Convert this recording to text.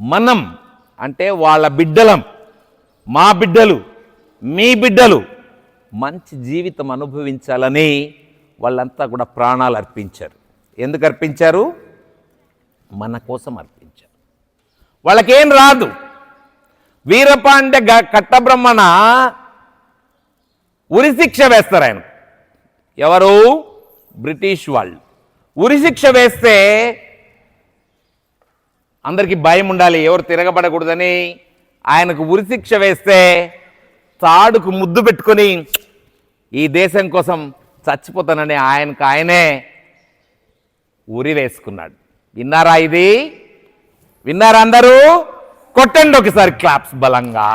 మనం అంటే వాళ్ళ బిడ్డలం. మా బిడ్డలు మీ బిడ్డలు మంచి జీవితం అనుభవించాలని వాళ్ళంతా కూడా ప్రాణాలు అర్పించారు. ఎందుకు అర్పించారు? మన కోసం అర్పించారు. వాళ్ళకేం రాదు. వీరపాండ్య గ కట్టబ్రహ్మణ ఉరిశిక్ష వేస్తారు ఆయన. ఎవరు? బ్రిటిష్ వాళ్ళు. ఉరిశిక్ష వేస్తే అందరికీ భయం ఉండాలి ఎవరు తిరగబడకూడదని. ఆయనకు ఉరిశిక్ష వేస్తే తాడుకు ముద్దు పెట్టుకొని ఈ దేశం కోసం చచ్చిపోతానని ఆయనకు ఆయనే ఉరి వేసుకున్నాడు. విన్నారా ఇది? విన్నారా అందరూ? కొట్టండి ఒకసారి క్లాప్స్ బలంగా.